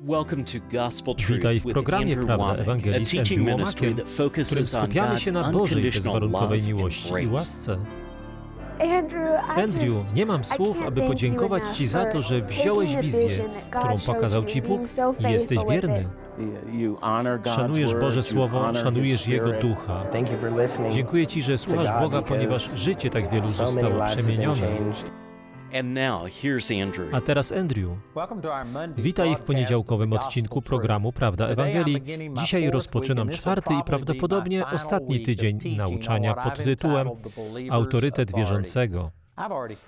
Witaj w with programie Andrew Prawda Ewangelii a z teaching Andrew ministry Womackiem, that w którym focuses on skupiamy się God's na Bożej unconditional bezwarunkowej love miłości and i grace. łasce. Andrew, nie mam słów, aby podziękować Ci za to, że wziąłeś wizję, którą pokazał Ci Bóg i jesteś wierny. Szanujesz Boże Słowo, szanujesz Jego Ducha. Thank you for listening. Dziękuję Ci, że słuchasz Boga, ponieważ życie tak wielu so many zostało lives have been przemienione. A teraz Andrew. Witaj w poniedziałkowym odcinku programu Prawda Ewangelii. Dzisiaj rozpoczynam czwarty i prawdopodobnie ostatni tydzień nauczania pod tytułem Autorytet wierzącego.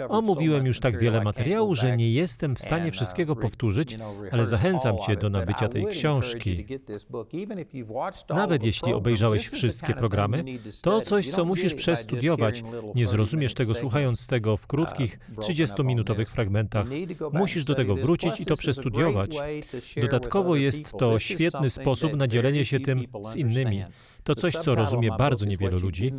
Omówiłem już tak wiele materiału, że nie jestem w stanie wszystkiego powtórzyć, ale zachęcam Cię do nabycia tej książki. Nawet jeśli obejrzałeś wszystkie programy, to coś, co musisz przestudiować. Nie zrozumiesz tego słuchając tego w krótkich, 30-minutowych fragmentach. Musisz do tego wrócić i to przestudiować. Dodatkowo jest to świetny sposób na dzielenie się tym z innymi. To coś, co rozumie bardzo niewielu ludzi.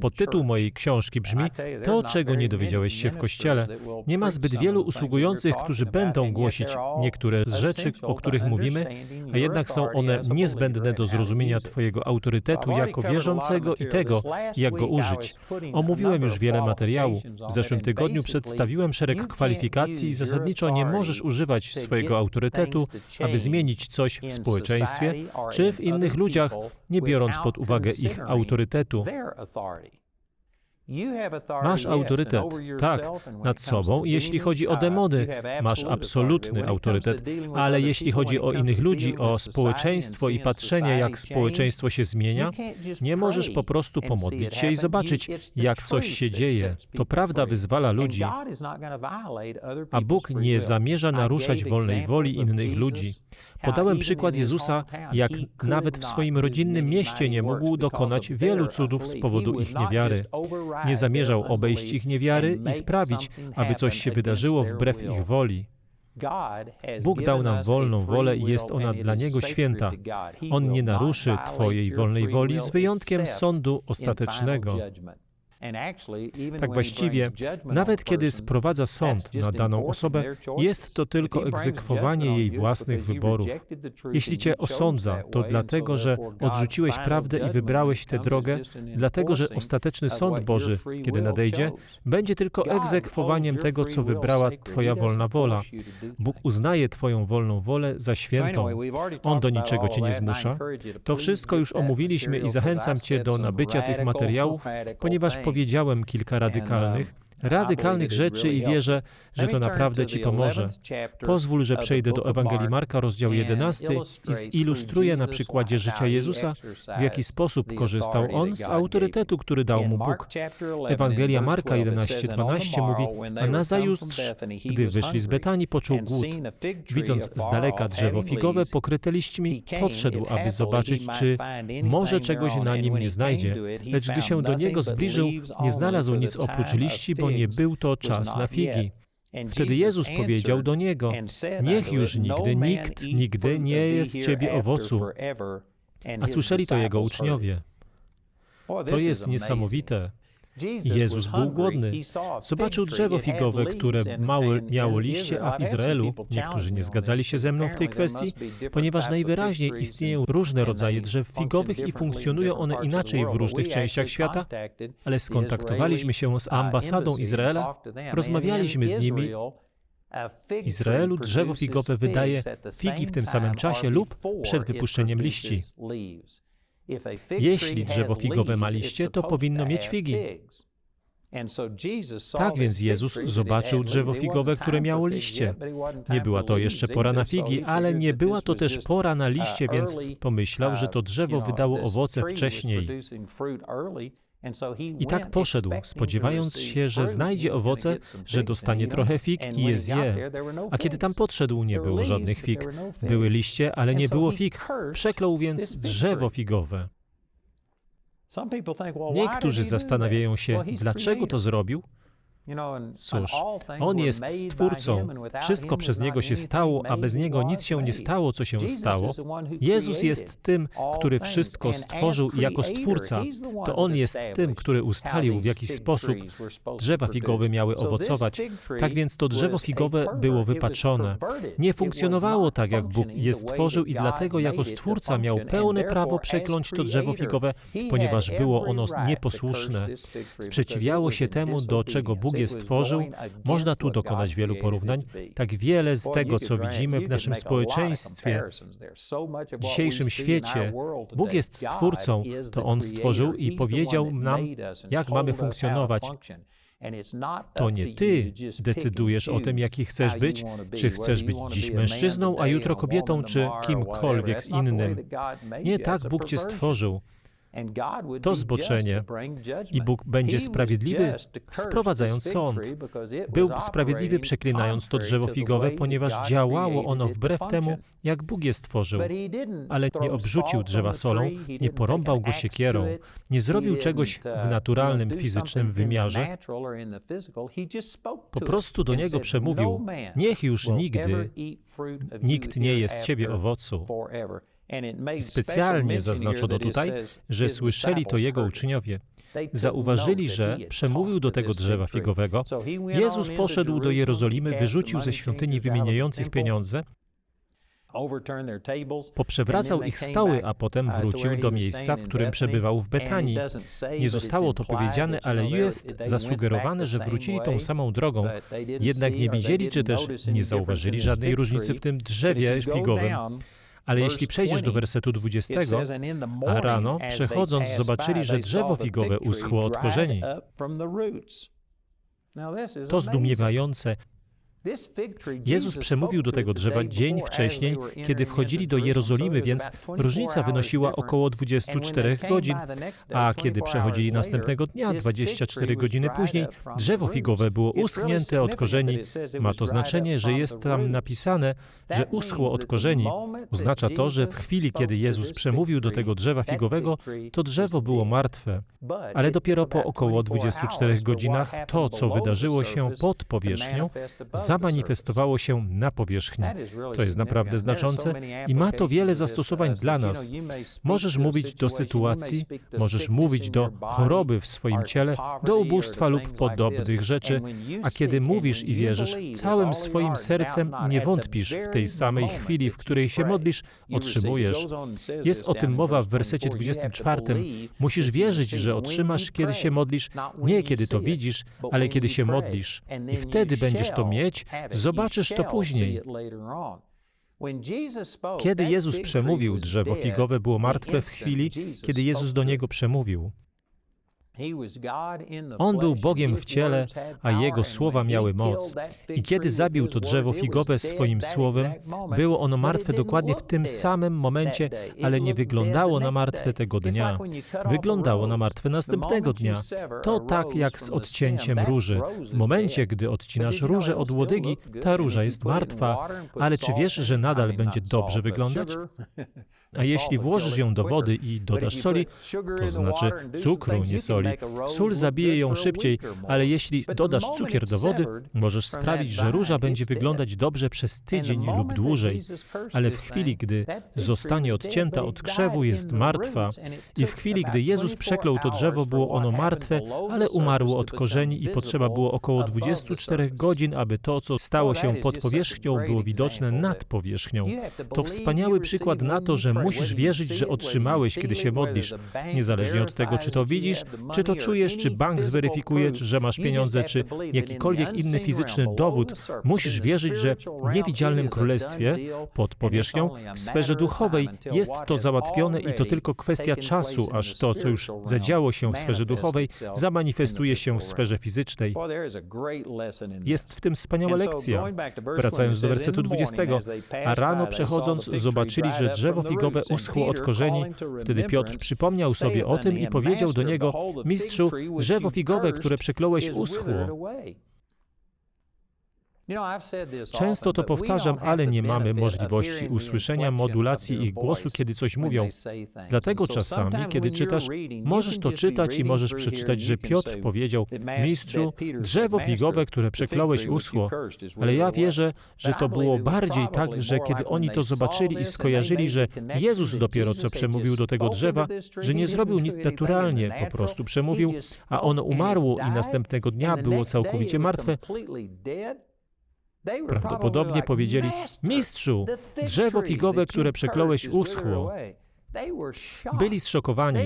Podtytuł mojej książki brzmi To, czego nie dowiedziałeś się w Kościele. Nie ma zbyt wielu usługujących, którzy będą głosić niektóre z rzeczy, o których mówimy, a jednak są one niezbędne do zrozumienia Twojego autorytetu jako wierzącego i tego, jak go użyć. Omówiłem już wiele materiału. W zeszłym tygodniu przedstawiłem szereg kwalifikacji i zasadniczo nie możesz używać swojego autorytetu, aby zmienić coś w społeczeństwie czy w innych ludziach, nie biorąc pod uwagę ich autorytetu. Masz autorytet, tak, nad sobą. Jeśli chodzi o demony, masz absolutny autorytet, ale jeśli chodzi o innych ludzi, o społeczeństwo i patrzenie, jak społeczeństwo się zmienia, nie możesz po prostu pomodlić się i zobaczyć, jak coś się dzieje. To prawda wyzwala ludzi, a Bóg nie zamierza naruszać wolnej woli innych ludzi. Podałem przykład Jezusa, jak nawet w swoim rodzinnym mieście nie mógł dokonać wielu cudów z powodu ich niewiary. Nie zamierzał obejść ich niewiary i sprawić, aby coś się wydarzyło wbrew ich woli. Bóg dał nam wolną wolę i jest ona dla Niego święta. On nie naruszy Twojej wolnej woli z wyjątkiem sądu ostatecznego. Tak właściwie, nawet kiedy sprowadza sąd na daną osobę, jest to tylko egzekwowanie jej własnych wyborów. Jeśli cię osądza, to dlatego, że odrzuciłeś prawdę i wybrałeś tę drogę, dlatego, że ostateczny sąd Boży, kiedy nadejdzie, będzie tylko egzekwowaniem tego, co wybrała Twoja wolna wola. Bóg uznaje Twoją wolną wolę za świętą. On do niczego Cię nie zmusza. To wszystko już omówiliśmy i zachęcam Cię do nabycia tych materiałów, ponieważ powiedziałem kilka radykalnych, radykalnych rzeczy i wierzę, że to naprawdę Ci pomoże. Pozwól, że przejdę do Ewangelii Marka, rozdział 11 i zilustruję na przykładzie życia Jezusa, w jaki sposób korzystał On z autorytetu, który dał Mu Bóg. Ewangelia Marka 11:12 mówi, a nazajutrz, gdy wyszli z Betanii, poczuł głód. Widząc z daleka drzewo figowe pokryte liśćmi, podszedł, aby zobaczyć, czy może czegoś na nim nie znajdzie. Lecz gdy się do niego zbliżył, nie znalazł nic oprócz liści, bo nie był to czas na figi. Wtedy Jezus powiedział do niego: Niech już nigdy nikt nigdy nie jest ciebie owocu. A słyszeli to jego uczniowie. To jest niesamowite. Jezus był głodny. Zobaczył drzewo figowe, które mało miało liście, a w Izraelu niektórzy nie zgadzali się ze mną w tej kwestii, ponieważ najwyraźniej istnieją różne rodzaje drzew figowych i funkcjonują one inaczej w różnych częściach świata, ale skontaktowaliśmy się z ambasadą Izraela, rozmawialiśmy z nimi. W Izraelu drzewo figowe wydaje figi w tym samym czasie lub przed wypuszczeniem liści. Jeśli drzewo figowe ma liście, to powinno mieć figi. Tak więc Jezus zobaczył drzewo figowe, które miało liście. Nie była to jeszcze pora na figi, ale nie była to też pora na liście, więc pomyślał, że to drzewo wydało owoce wcześniej. I tak poszedł, spodziewając się, że znajdzie owoce, że dostanie trochę fig i je zje. A kiedy tam podszedł, nie było żadnych fig. Były liście, ale nie było fig. Przeklął więc drzewo figowe. Niektórzy zastanawiają się, dlaczego to zrobił. Cóż, On jest Stwórcą, wszystko przez Niego się stało, a bez Niego nic się nie stało, co się stało. Jezus jest tym, który wszystko stworzył i jako Stwórca, to On jest tym, który ustalił, w jaki sposób drzewa figowe miały owocować. Tak więc to drzewo figowe było wypaczone. Nie funkcjonowało tak, jak Bóg je stworzył i dlatego jako Stwórca miał pełne prawo przekląć to drzewo figowe, ponieważ było ono nieposłuszne. Sprzeciwiało się temu, do czego Bóg je stworzył. Można tu dokonać wielu porównań. Tak wiele z tego, co widzimy w naszym społeczeństwie, w dzisiejszym świecie, Bóg jest Stwórcą, to On stworzył i powiedział nam, jak mamy funkcjonować. To nie ty decydujesz o tym, jaki chcesz być, czy chcesz być dziś mężczyzną, a jutro kobietą, czy kimkolwiek innym. Nie tak Bóg cię stworzył. To zboczenie i Bóg będzie sprawiedliwy, sprowadzając sąd. Był sprawiedliwy, przeklinając to drzewo figowe, ponieważ działało ono wbrew temu, jak Bóg je stworzył. Ale nie obrzucił drzewa solą, nie porąbał go siekierą, nie zrobił czegoś w naturalnym, fizycznym wymiarze. Po prostu do niego przemówił: Niech już nigdy nikt nie je z ciebie owocu. Specjalnie zaznaczono tutaj, że słyszeli to jego uczniowie. Zauważyli, że przemówił do tego drzewa figowego. Jezus poszedł do Jerozolimy, wyrzucił ze świątyni wymieniających pieniądze, poprzewracał ich stoły, a potem wrócił do miejsca, w którym przebywał w Betanii. Nie zostało to powiedziane, ale jest zasugerowane, że wrócili tą samą drogą, jednak nie widzieli, czy też nie zauważyli żadnej różnicy w tym drzewie figowym. Ale jeśli przejdziesz do wersetu 20, a rano, przechodząc, zobaczyli, że drzewo figowe uschło od korzeni. To zdumiewające. Jezus przemówił do tego drzewa dzień wcześniej, kiedy wchodzili do Jerozolimy, więc różnica wynosiła około 24 godzin, a kiedy przechodzili następnego dnia, 24 godziny później, drzewo figowe było uschnięte od korzeni. Ma to znaczenie, że jest tam napisane, że uschło od korzeni. Oznacza to, że w chwili, kiedy Jezus przemówił do tego drzewa figowego, to drzewo było martwe. Ale dopiero po około 24 godzinach to, co wydarzyło się pod powierzchnią, zamanifestowało się na powierzchni. To jest naprawdę znaczące i ma to wiele zastosowań dla nas. Możesz mówić do sytuacji, możesz mówić do choroby w swoim ciele, do ubóstwa lub podobnych rzeczy, a kiedy mówisz i wierzysz całym swoim sercem nie wątpisz w tej samej chwili, w której się modlisz, otrzymujesz. Jest o tym mowa w wersecie 24. Musisz wierzyć, że otrzymasz, kiedy się modlisz, nie kiedy to widzisz, ale kiedy się modlisz. I wtedy będziesz to mieć, Zobaczysz to później. Kiedy Jezus przemówił, drzewo figowe było martwe w chwili, kiedy Jezus do niego przemówił. On był Bogiem w ciele, a Jego słowa miały moc. I kiedy zabił to drzewo figowe swoim słowem, było ono martwe dokładnie w tym samym momencie, ale nie wyglądało na martwe tego dnia. Wyglądało na martwe następnego dnia. To tak jak z odcięciem róży. W momencie, gdy odcinasz różę od łodygi, ta róża jest martwa, ale czy wiesz, że nadal będzie dobrze wyglądać? A jeśli włożysz ją do wody i dodasz soli, to znaczy cukru, nie soli, sól zabije ją szybciej, ale jeśli dodasz cukier do wody, możesz sprawić, że róża będzie wyglądać dobrze przez tydzień lub dłużej. Ale w chwili, gdy zostanie odcięta od krzewu, jest martwa. I w chwili, gdy Jezus przeklął to drzewo, było ono martwe, ale umarło od korzeni i potrzeba było około 24 godzin, aby to, co stało się pod powierzchnią, było widoczne nad powierzchnią. To wspaniały przykład na to, że musisz wierzyć, że otrzymałeś, kiedy się modlisz. Niezależnie od tego, czy to widzisz, czy to czujesz, czy bank zweryfikuje, że masz pieniądze, czy jakikolwiek inny fizyczny dowód, musisz wierzyć, że w niewidzialnym królestwie, pod powierzchnią, w sferze duchowej jest to załatwione i to tylko kwestia czasu, aż to, co już zadziało się w sferze duchowej, zamanifestuje się w sferze fizycznej. Jest w tym wspaniała lekcja. Wracając do wersetu 20. A rano przechodząc, zobaczyli, że drzewo figowe uschło od korzeni. Wtedy Piotr przypomniał sobie o tym i powiedział do niego, mistrzu, drzewo figowe, które przekląłeś, uschło. Często to powtarzam, ale nie mamy możliwości usłyszenia modulacji ich głosu, kiedy coś mówią. Dlatego czasami, kiedy czytasz, możesz to czytać i możesz przeczytać, że Piotr powiedział, Mistrzu, drzewo figowe, które przekląłeś uschło. Ale ja wierzę, że to było bardziej tak, że kiedy oni to zobaczyli i skojarzyli, że Jezus dopiero co przemówił do tego drzewa, że nie zrobił nic naturalnie, po prostu przemówił, a ono umarło i następnego dnia było całkowicie martwe, Prawdopodobnie powiedzieli, Mistrzu, drzewo figowe, które przekląłeś, uschło. Byli zszokowani,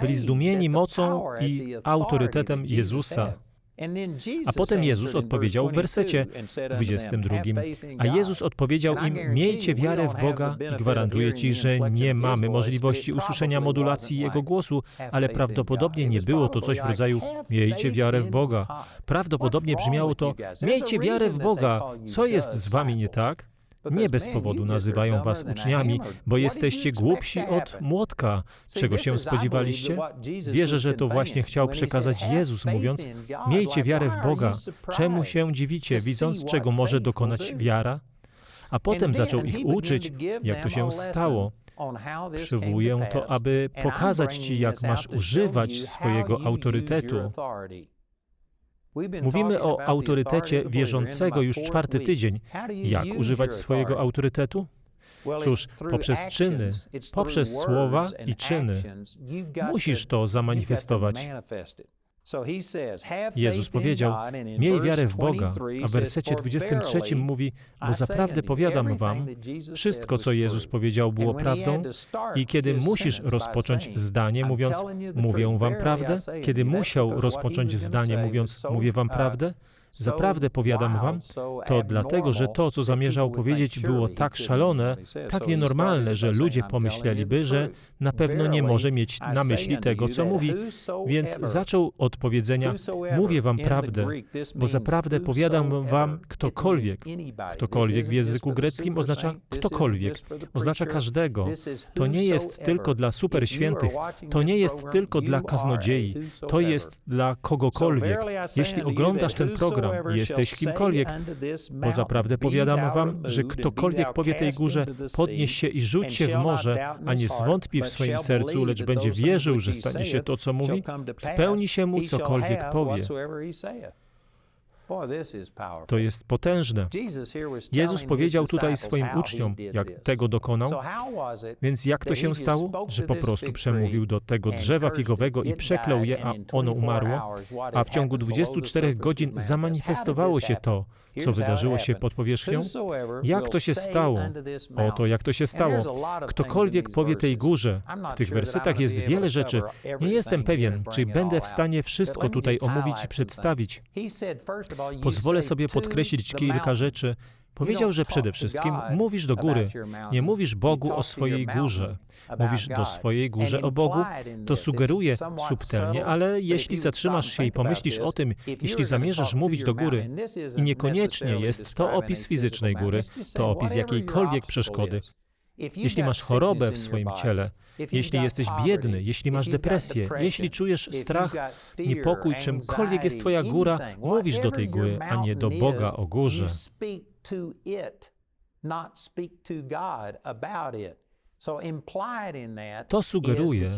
byli zdumieni mocą i autorytetem Jezusa. A potem Jezus odpowiedział w wersecie 22. A Jezus odpowiedział im: Miejcie wiarę w Boga i gwarantuję ci, że nie mamy możliwości usłyszenia modulacji Jego głosu, ale prawdopodobnie nie było to coś w rodzaju: Miejcie wiarę w Boga. Prawdopodobnie brzmiało to: Miejcie wiarę w Boga. Co jest z wami nie tak? Nie bez powodu nazywają was uczniami, bo jesteście głupsi od młotka. Czego się spodziewaliście? Wierzę, że to właśnie chciał przekazać Jezus, mówiąc: Miejcie wiarę w Boga. Czemu się dziwicie, widząc, czego może dokonać wiara? A potem zaczął ich uczyć, jak to się stało. Przywołuję to, aby pokazać Ci, jak masz używać swojego autorytetu. Mówimy o autorytecie wierzącego już czwarty tydzień. Jak używać swojego autorytetu? Cóż, poprzez czyny, poprzez słowa i czyny. Musisz to zamanifestować. Jezus powiedział, miej wiarę w Boga, a w wersecie 23 mówi, bo zaprawdę powiadam wam, wszystko, co Jezus powiedział, było prawdą i kiedy musisz rozpocząć zdanie, mówiąc, mówię wam prawdę, kiedy musiał rozpocząć zdanie, mówiąc, mówię wam prawdę, Zaprawdę powiadam wam, to dlatego, że to, co zamierzał powiedzieć, było tak szalone, tak nienormalne, że ludzie pomyśleliby, że na pewno nie może mieć na myśli tego, co mówi. Więc zaczął od powiedzenia: Mówię wam prawdę, bo zaprawdę powiadam wam ktokolwiek. Ktokolwiek w języku greckim oznacza ktokolwiek, oznacza każdego. To nie jest tylko dla superświętych, to nie jest tylko dla kaznodziei, to jest dla kogokolwiek. Jeśli oglądasz ten program, jesteś kimkolwiek, bo zaprawdę powiadam wam, że ktokolwiek powie tej górze, podnieś się i rzuć się w morze, a nie zwątpi w swoim sercu, lecz będzie wierzył, że stanie się to, co mówi, spełni się mu cokolwiek powie. To jest potężne. Jezus powiedział tutaj swoim uczniom, jak tego dokonał. Więc jak to się stało, że po prostu przemówił do tego drzewa figowego i przeklął je, a ono umarło? A w ciągu 24 godzin zamanifestowało się to, co wydarzyło się pod powierzchnią? Jak to się stało? Oto jak to się stało. Ktokolwiek powie tej górze, w tych wersetach jest wiele rzeczy. Nie jestem pewien, czy będę w stanie wszystko tutaj omówić i przedstawić. Pozwolę sobie podkreślić kilka rzeczy. Powiedział, że przede wszystkim mówisz do góry. Nie mówisz Bogu o swojej górze. Mówisz do swojej górze o Bogu. To sugeruje subtelnie, ale jeśli zatrzymasz się i pomyślisz o tym, jeśli zamierzasz mówić do góry, i niekoniecznie jest to opis fizycznej góry, to opis jakiejkolwiek przeszkody. Jeśli masz chorobę w swoim ciele, jeśli jesteś biedny, jeśli masz depresję, jeśli czujesz strach, niepokój, czymkolwiek jest Twoja góra, mówisz do tej góry, a nie do Boga o górze. To sugeruje,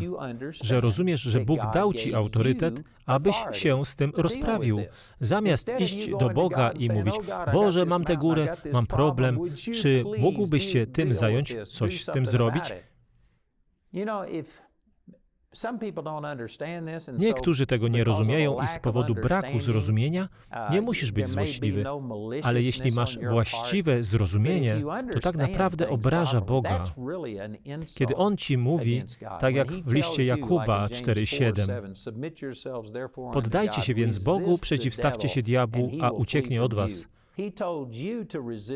że rozumiesz, że Bóg dał Ci autorytet, abyś się z tym rozprawił. Zamiast iść do Boga i mówić, Boże, mam tę górę, mam problem, czy mógłbyś się tym zająć, coś z tym zrobić? Niektórzy tego nie rozumieją i z powodu braku zrozumienia nie musisz być złośliwy, ale jeśli masz właściwe zrozumienie, to tak naprawdę obraża Boga. Kiedy On ci mówi, tak jak w liście Jakuba 4:7, poddajcie się więc Bogu, przeciwstawcie się diabłu, a ucieknie od was.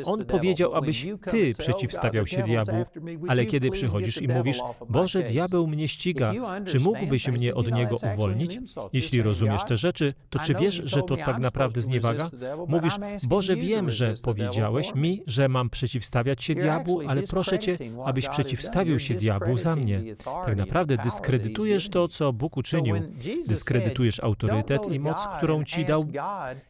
On powiedział, abyś ty przeciwstawiał się diabłu, ale kiedy przychodzisz i mówisz, Boże, diabeł mnie ściga, czy mógłbyś mnie od niego uwolnić? Jeśli rozumiesz te rzeczy, to czy wiesz, że to tak naprawdę zniewaga? Mówisz, Boże, wiem, że powiedziałeś mi, że mam przeciwstawiać się diabłu, ale proszę Cię, abyś przeciwstawił się diabłu za mnie. Tak naprawdę dyskredytujesz to, co Bóg uczynił. Dyskredytujesz autorytet i moc, którą Ci dał.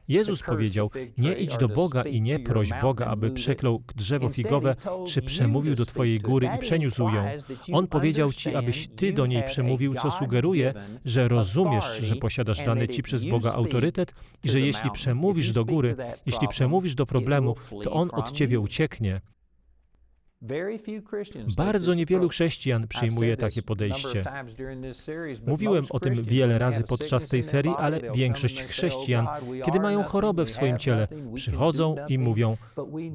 Jezus powiedział, nie idź do Boga, Boga i nie proś Boga, aby przeklął drzewo figowe, czy przemówił do twojej góry i przeniósł ją. On powiedział ci, abyś ty do niej przemówił, co sugeruje, że rozumiesz, że posiadasz dany ci przez Boga autorytet i że jeśli przemówisz do góry, jeśli przemówisz do problemu, to on od ciebie ucieknie. Bardzo niewielu chrześcijan przyjmuje takie podejście. Mówiłem o tym wiele razy podczas tej serii, ale większość chrześcijan, kiedy mają chorobę w swoim ciele, przychodzą i mówią: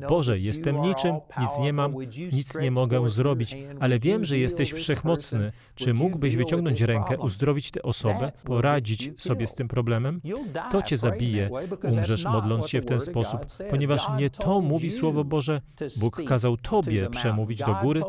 Boże, jestem niczym, nic nie mam, nic nie mogę zrobić, ale wiem, że jesteś wszechmocny. Czy mógłbyś wyciągnąć rękę, uzdrowić tę osobę, poradzić sobie z tym problemem? To cię zabije. Umrzesz modląc się w ten sposób, ponieważ nie to mówi Słowo Boże. Bóg kazał Tobie przemówić do góry.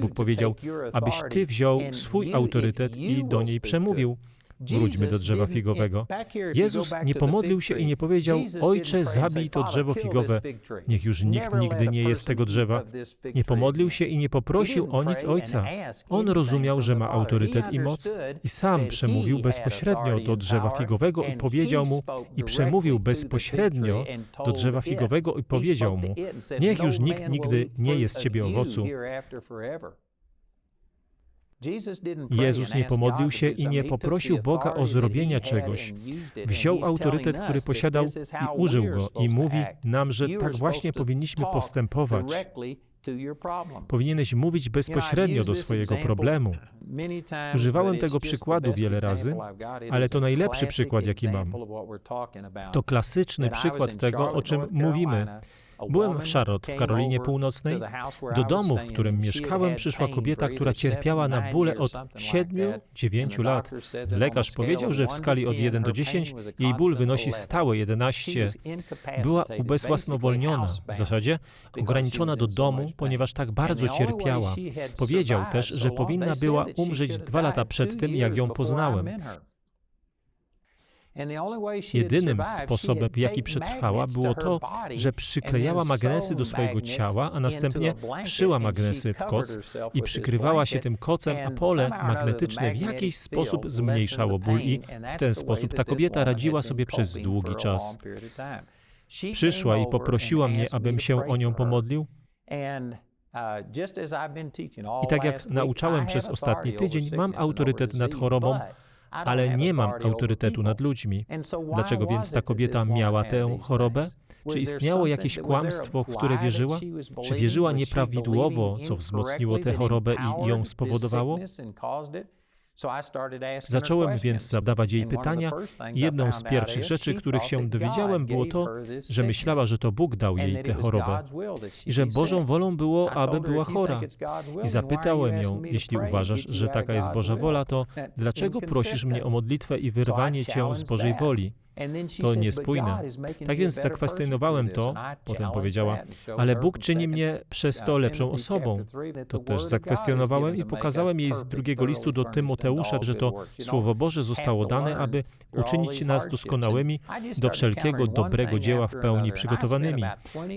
Bóg powiedział, abyś Ty wziął swój autorytet i do niej przemówił. Wróćmy do drzewa figowego. Jezus nie pomodlił się i nie powiedział: Ojcze, zabij to drzewo figowe. Niech już nikt nigdy nie jest tego drzewa. Nie pomodlił się i nie poprosił o nic Ojca. On rozumiał, że ma autorytet i moc i sam przemówił bezpośrednio do drzewa figowego i powiedział mu, i przemówił bezpośrednio do drzewa figowego i powiedział mu: Niech już nikt nigdy nie jest ciebie owocu. Jezus nie pomodlił się i nie poprosił Boga o zrobienie czegoś. Wziął autorytet, który posiadał i użył go i mówi nam, że tak właśnie powinniśmy postępować. Powinieneś mówić bezpośrednio do swojego problemu. Używałem tego przykładu wiele razy, ale to najlepszy przykład, jaki mam. To klasyczny przykład tego, o czym mówimy. Byłem w Charlotte, w Karolinie Północnej. Do domu, w którym mieszkałem, przyszła kobieta, która cierpiała na bóle od 7-9 lat. Lekarz powiedział, że w skali od 1 do 10 jej ból wynosi stałe 11. Była ubezwłasnowolniona, w zasadzie ograniczona do domu, ponieważ tak bardzo cierpiała. Powiedział też, że powinna była umrzeć dwa lata przed tym, jak ją poznałem. Jedynym sposobem, w jaki przetrwała, było to, że przyklejała magnesy do swojego ciała, a następnie wszyła magnesy w koc i przykrywała się tym kocem, a pole magnetyczne w jakiś sposób zmniejszało ból i w ten sposób ta kobieta radziła sobie przez długi czas. Przyszła i poprosiła mnie, abym się o nią pomodlił. I tak jak nauczałem przez ostatni tydzień, mam autorytet nad chorobą, ale nie mam autorytetu nad ludźmi. Dlaczego więc ta kobieta miała tę chorobę? Czy istniało jakieś kłamstwo, w które wierzyła? Czy wierzyła nieprawidłowo, co wzmocniło tę chorobę i ją spowodowało? Zacząłem więc zadawać jej pytania. jedną z pierwszych rzeczy, których się dowiedziałem, było to, że myślała, że to Bóg dał jej tę chorobę i że Bożą wolą było, aby była chora. I zapytałem ją, jeśli uważasz, że taka jest Boża wola, to dlaczego prosisz mnie o modlitwę i wyrwanie cię z Bożej woli? To niespójne. Tak więc zakwestionowałem to, potem powiedziała, ale Bóg czyni mnie przez to lepszą osobą. To też zakwestionowałem i pokazałem jej z drugiego listu do Tymoteusza, że to Słowo Boże zostało dane, aby uczynić nas doskonałymi do wszelkiego dobrego dzieła w pełni przygotowanymi.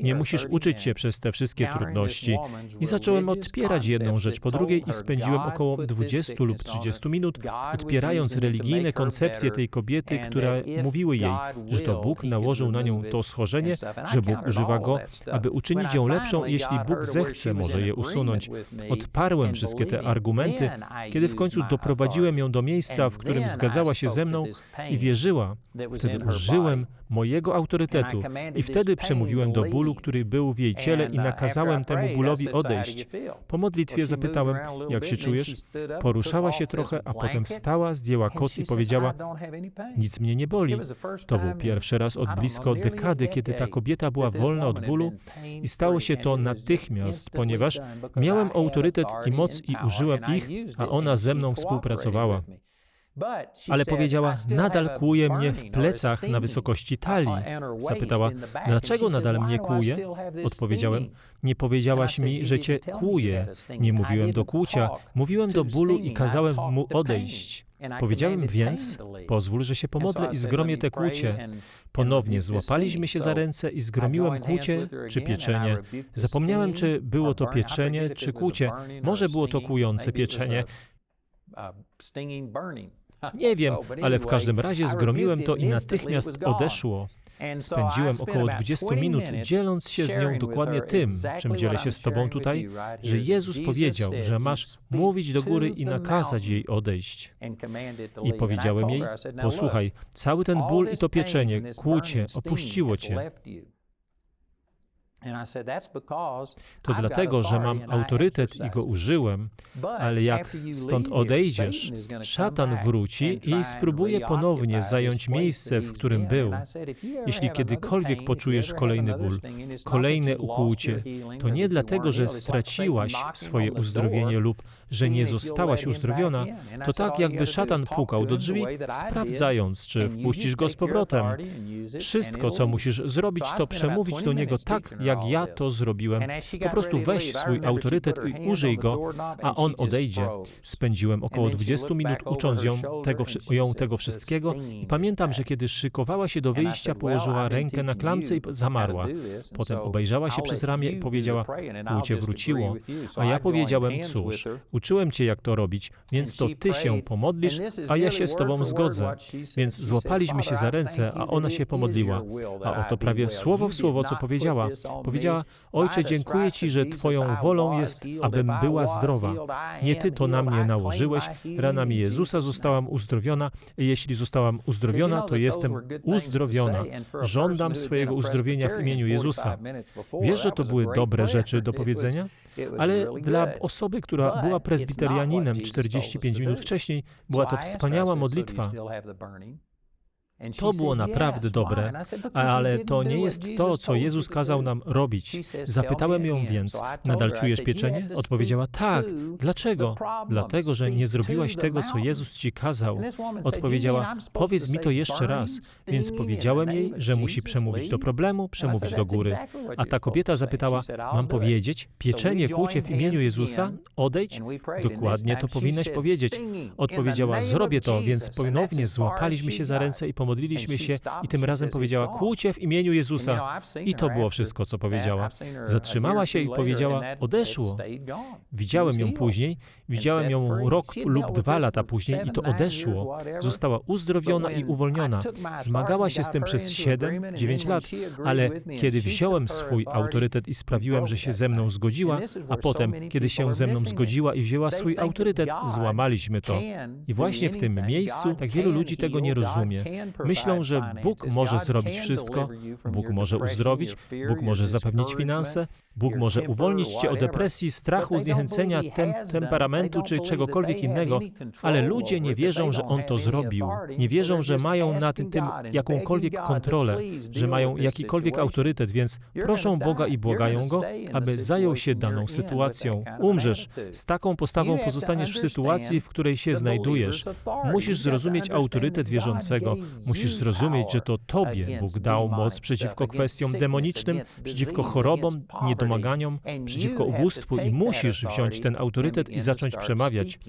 Nie musisz uczyć się przez te wszystkie trudności. I zacząłem odpierać jedną rzecz po drugiej i spędziłem około 20 lub 30 minut odpierając religijne koncepcje tej kobiety, która mówiła, jej, że to Bóg nałożył na nią to schorzenie, że Bóg używa go, aby uczynić ją lepszą i jeśli Bóg zechce, może je usunąć. Odparłem wszystkie te argumenty, kiedy w końcu doprowadziłem ją do miejsca, w którym zgadzała się ze mną i wierzyła. Wtedy użyłem mojego autorytetu i wtedy przemówiłem do bólu, który był w jej ciele i nakazałem temu bólowi odejść. Po modlitwie zapytałem, jak się czujesz? Poruszała się trochę, a potem wstała, zdjęła koc i powiedziała, nic mnie nie boli. To był pierwszy raz od blisko dekady, kiedy ta kobieta była wolna od bólu i stało się to natychmiast, ponieważ miałem autorytet i moc i użyłem ich, a ona ze mną współpracowała. Ale powiedziała, nadal kłuje mnie w plecach na wysokości talii. Zapytała, dlaczego nadal mnie kłuje? Odpowiedziałem, nie powiedziałaś mi, że cię kłuje. Nie mówiłem do kłucia, mówiłem do bólu i kazałem mu odejść. Powiedziałem więc, pozwól, że się pomodlę i zgromię te kłucie. Ponownie złapaliśmy się za ręce i zgromiłem kłucie czy pieczenie. Zapomniałem, czy było to pieczenie czy kłucie. Może było to kłujące pieczenie. Nie wiem, ale w każdym razie zgromiłem to i natychmiast odeszło. Spędziłem około 20 minut dzieląc się z nią dokładnie tym, czym dzielę się z Tobą tutaj, że Jezus powiedział, że masz mówić do góry i nakazać jej odejść. I powiedziałem jej, posłuchaj, cały ten ból i to pieczenie, kłucie opuściło Cię. To dlatego, że mam autorytet i go użyłem, ale jak stąd odejdziesz, szatan wróci i spróbuje ponownie zająć miejsce, w którym był. Jeśli kiedykolwiek poczujesz kolejny ból, kolejne ukłucie, to nie dlatego, że straciłaś swoje uzdrowienie lub że nie zostałaś uzdrowiona, to tak jakby szatan pukał do drzwi, sprawdzając, czy wpuścisz go z powrotem. Wszystko, co musisz zrobić, to przemówić do niego tak, jak ja to zrobiłem. Po prostu weź swój autorytet i użyj go, a on odejdzie. Spędziłem około 20 minut ucząc ją tego, ją tego wszystkiego i pamiętam, że kiedy szykowała się do wyjścia, położyła rękę na klamce i zamarła. Potem obejrzała się przez ramię i powiedziała, kłucie wróciło. A ja powiedziałem, cóż, uczyłem cię jak to robić, więc to ty się pomodlisz, a ja się z tobą zgodzę. Więc złapaliśmy się za ręce, a ona się pomodliła. A oto prawie słowo w słowo, co powiedziała. Powiedziała, Ojcze, dziękuję Ci, że Twoją wolą jest, abym była zdrowa. Nie Ty to na mnie nałożyłeś, ranami Jezusa zostałam uzdrowiona. Jeśli zostałam uzdrowiona, to jestem uzdrowiona. Żądam swojego uzdrowienia w imieniu Jezusa. Wiesz, że to były dobre rzeczy do powiedzenia? Ale dla osoby, która była prezbiterianinem 45 minut wcześniej, była to wspaniała modlitwa. To było naprawdę dobre, ale to nie jest to, co Jezus kazał nam robić. Zapytałem ją więc, nadal czujesz pieczenie? Odpowiedziała, tak. Dlaczego? Dlatego, że nie zrobiłaś tego, co Jezus ci kazał. Odpowiedziała, powiedz mi to jeszcze raz. Więc powiedziałem jej, że musi przemówić do problemu, przemówić do góry. A ta kobieta zapytała, mam powiedzieć, pieczenie kłucie w imieniu Jezusa? Odejdź? Dokładnie to powinnaś powiedzieć. Odpowiedziała, zrobię to, więc ponownie złapaliśmy się za ręce i pomogli pomodliliśmy się i tym razem powiedziała, kłucie w imieniu Jezusa. I to było wszystko, co powiedziała. Zatrzymała się i powiedziała, odeszło. Widziałem ją później, widziałem ją rok lub dwa lata później i to odeszło. Została uzdrowiona i uwolniona. Zmagała się z tym przez 7-9 lat, ale kiedy wziąłem swój autorytet i sprawiłem, że się ze mną zgodziła, a potem, kiedy się ze mną zgodziła i wzięła swój autorytet, złamaliśmy to. I właśnie w tym miejscu tak wielu ludzi tego nie rozumie. Myślą, że Bóg może zrobić wszystko, Bóg może uzdrowić, Bóg może zapewnić finanse, Bóg może uwolnić cię od depresji, strachu, zniechęcenia, tem temperamentu czy czegokolwiek innego, ale ludzie nie wierzą, że On to zrobił. Nie wierzą, że mają nad tym jakąkolwiek kontrolę, że mają jakikolwiek autorytet, więc proszą Boga i błagają Go, aby zajął się daną sytuacją. Umrzesz. Z taką postawą pozostaniesz w sytuacji, w której się znajdujesz. Musisz zrozumieć autorytet wierzącego. Musisz zrozumieć, że to Tobie Bóg dał moc przeciwko kwestiom demonicznym, przeciwko chorobom, niedomaganiom, przeciwko ubóstwu i musisz wziąć ten autorytet i zacząć przemawiać.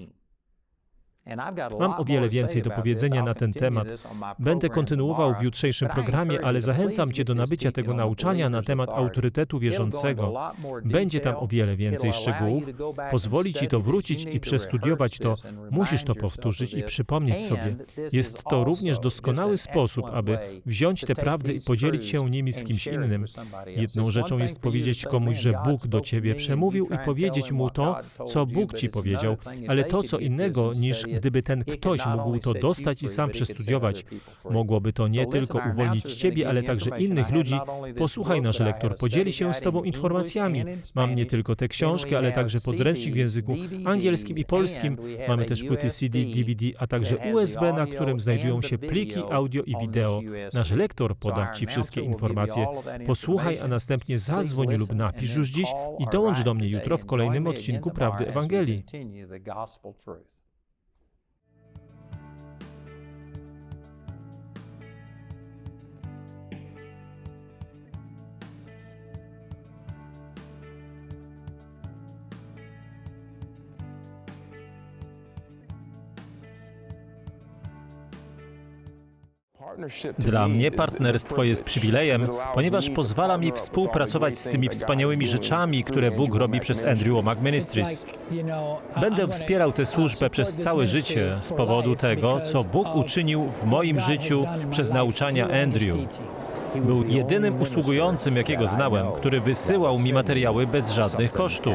Mam o wiele więcej do powiedzenia na ten temat. Będę kontynuował w jutrzejszym programie, ale zachęcam Cię do nabycia tego nauczania na temat autorytetu wierzącego. Będzie tam o wiele więcej szczegółów. Pozwoli Ci to wrócić i przestudiować to. Musisz to powtórzyć i przypomnieć sobie. Jest to również doskonały sposób, aby wziąć te prawdy i podzielić się nimi z kimś innym. Jedną rzeczą jest powiedzieć komuś, że Bóg do Ciebie przemówił i powiedzieć mu to, co Bóg Ci powiedział, ale to co innego niż Gdyby ten ktoś mógł to dostać i sam przestudiować, mogłoby to nie tylko uwolnić Ciebie, ale także innych ludzi. Posłuchaj, nasz lektor podzieli się z Tobą informacjami. Mam nie tylko tę książkę, ale także podręcznik w języku angielskim i polskim. Mamy też płyty CD, DVD, a także USB, na którym znajdują się pliki audio i wideo. Nasz lektor poda Ci wszystkie informacje. Posłuchaj, a następnie zadzwoń lub napisz już dziś i dołącz do mnie jutro w kolejnym odcinku Prawdy Ewangelii. Dla mnie partnerstwo jest przywilejem, ponieważ pozwala mi współpracować z tymi wspaniałymi rzeczami, które Bóg robi przez Andrew Womack Ministries. Będę wspierał tę służbę przez całe życie z powodu tego, co Bóg uczynił w moim życiu przez nauczania Andrew. Był jedynym usługującym, jakiego znałem, który wysyłał mi materiały bez żadnych kosztów.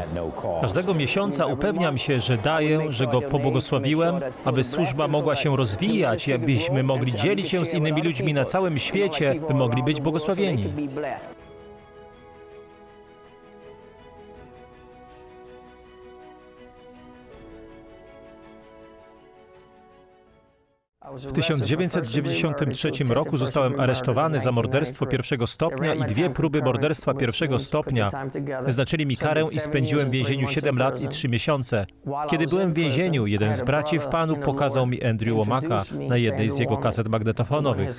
Każdego miesiąca upewniam się, że daję, że go pobłogosławiłem, aby służba mogła się rozwijać i abyśmy mogli dzielić się z innymi ludźmi na całym świecie, by mogli być błogosławieni. W 1993 roku zostałem aresztowany za morderstwo pierwszego stopnia i dwie próby morderstwa pierwszego stopnia. Wyznaczyli mi karę i spędziłem w więzieniu 7 lat i 3 miesiące. Kiedy byłem w więzieniu, jeden z braci w Panu pokazał mi Andrew Womaka na jednej z jego kaset magnetofonowych.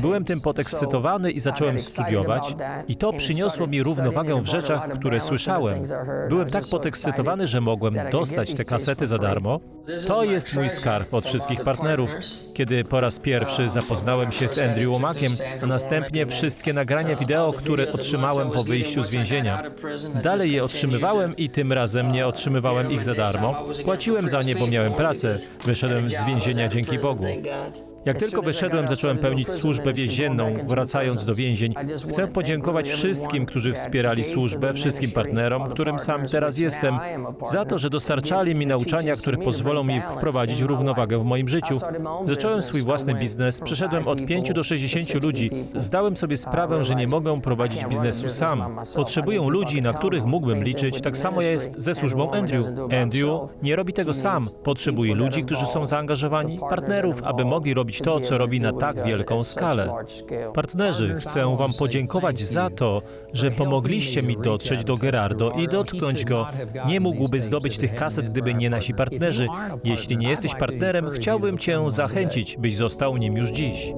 Byłem tym podekscytowany i zacząłem studiować i to przyniosło mi równowagę w rzeczach, które słyszałem. Byłem tak podekscytowany, że mogłem dostać te kasety za darmo. To jest mój skarb od wszystkich partnerów. Kiedy po raz pierwszy zapoznałem się z Andrew Womakiem, a następnie wszystkie nagrania wideo, które otrzymałem po wyjściu z więzienia. Dalej je otrzymywałem i tym razem nie otrzymywałem ich za darmo. Płaciłem za nie, bo miałem pracę. Wyszedłem z więzienia dzięki Bogu. Jak tylko wyszedłem, zacząłem pełnić służbę więzienną, wracając do więzień. Chcę podziękować wszystkim, którzy wspierali służbę, wszystkim partnerom, którym sam teraz jestem, za to, że dostarczali mi nauczania, które pozwolą mi wprowadzić równowagę w moim życiu. Zacząłem swój własny biznes, przeszedłem od 5 do 60 ludzi. Zdałem sobie sprawę, że nie mogę prowadzić biznesu sam. Potrzebuję ludzi, na których mógłbym liczyć. Tak samo jest ze służbą Andrew. Andrew nie robi tego sam. Potrzebuje ludzi, którzy są zaangażowani, partnerów, aby mogli to, co robi na tak wielką skalę. Partnerzy, chcę Wam podziękować za to, że pomogliście mi dotrzeć do Gerardo i dotknąć go. Nie mógłby zdobyć tych kaset, gdyby nie nasi partnerzy. Jeśli nie jesteś partnerem, chciałbym Cię zachęcić, byś został nim już dziś.